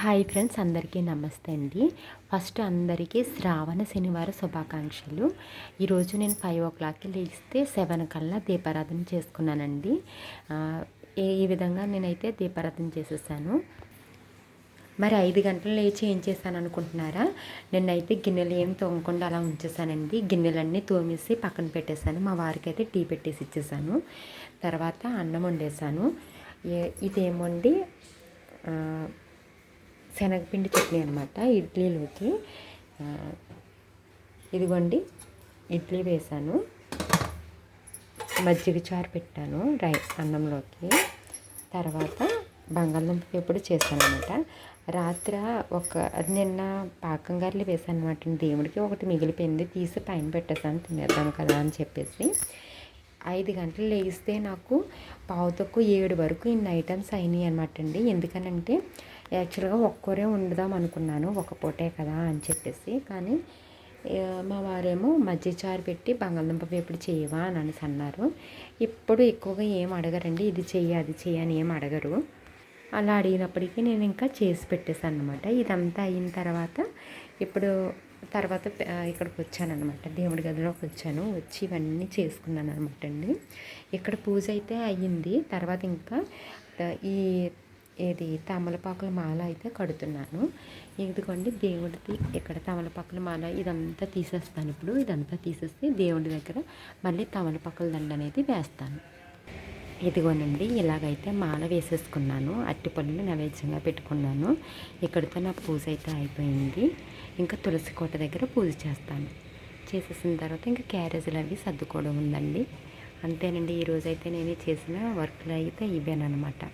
Hi friends అందరికీ నమస్తే అండి. ఫస్ట్ అందరికీ శ్రావణ శనివారం శుభాకాంక్షలు. ఈరోజు నేను ఫైవ్ ఓ క్లాక్కి లేస్తే సెవెన్ కల్లా దీపారాధన చేసుకున్నానండి. ఈ విధంగా నేనైతే దీపారాధన చేసేసాను. మరి ఐదు గంటలు లేచి ఏం చేశాను అనుకుంటున్నారా? నిన్నైతే గిన్నెలు ఏం తోమకుండా అలా ఉంచేసానండి. గిన్నెలన్నీ తోమేసి పక్కన పెట్టేశాను. మా వారికి అయితే టీ పెట్టేసి ఇచ్చేసాను. తర్వాత అన్నం వండేసాను. ఇదేమండి శనగపిండి చట్నీ అనమాట ఇడ్లీలోకి. ఇదిగోండి ఇడ్లీ వేసాను. మజ్జిగ చారు పెట్టాను రై అన్నంలోకి. తర్వాత బంగాళదుంప ఎప్పుడు చేశాను అనమాట రాత్రి ఒక అది నిన్న పాకం గారెలు వేసాను అనమాట దేవుడికి ఒకటి మిగిలిపోయింది తీసి పైన పెట్టేసాను తినేద్దాం కదా అని చెప్పేసి. ఐదు గంటలు లేస్తే నాకు పావు తక్కువ ఏడు వరకు ఇన్ని ఐటమ్స్ అయినాయి అనమాట అండి. ఎందుకనంటే యాక్చువల్గా ఒక్కరే వండుదాం అనుకున్నాను ఒక పూటే కదా అని చెప్పేసి. కానీ మా వారేమో మజ్జిగ చారు పెట్టి బంగాళదుంప వేపుడు చేయవా అని అనేసి అన్నారు. ఇప్పుడు ఎక్కువగా ఏం అడగరండి. ఇది చెయ్యి అది చెయ్యి అని ఏం అడగరు. అలా అడిగినప్పటికీ నేను ఇంకా చేసి పెట్టేశాను అనమాట ఇదంతా అయిన తర్వాత ఇప్పుడు తర్వాత ఇక్కడికి వచ్చాను అనమాట దేవుడి గదిలోకి వచ్చాను. వచ్చి ఇవన్నీ చేసుకున్నాను అనమాట అండి. ఇక్కడ పూజ అయితే అయ్యింది. తర్వాత ఇంకా ఈ ఇది తమలపాకుల మాల అయితే కడుతున్నాను. ఇదిగోండి దేవుడిది ఇక్కడ తమలపాకుల మాల ఇదంతా తీసేస్తాను ఇప్పుడు. ఇదంతా తీసేసి దేవుడి దగ్గర మళ్ళీ తమలపాకుల దండ అనేది వేస్తాను. ఇదిగోనండి ఇలాగైతే మాల వేసేసుకున్నాను. అట్టిపళ్ళు నైవేద్యంగా పెట్టుకున్నాను. ఇక్కడితో నా పూజ అయితే అయిపోయింది. ఇంకా తులసి కోట దగ్గర పూజ చేస్తాను. చేసేసిన తర్వాత ఇంకా క్యారేజీలు అవి సర్దుకోవడం ఉందండి. అంతేనండి ఈరోజైతే నేను చేసిన వర్క్లు అయితే ఇవేనమాట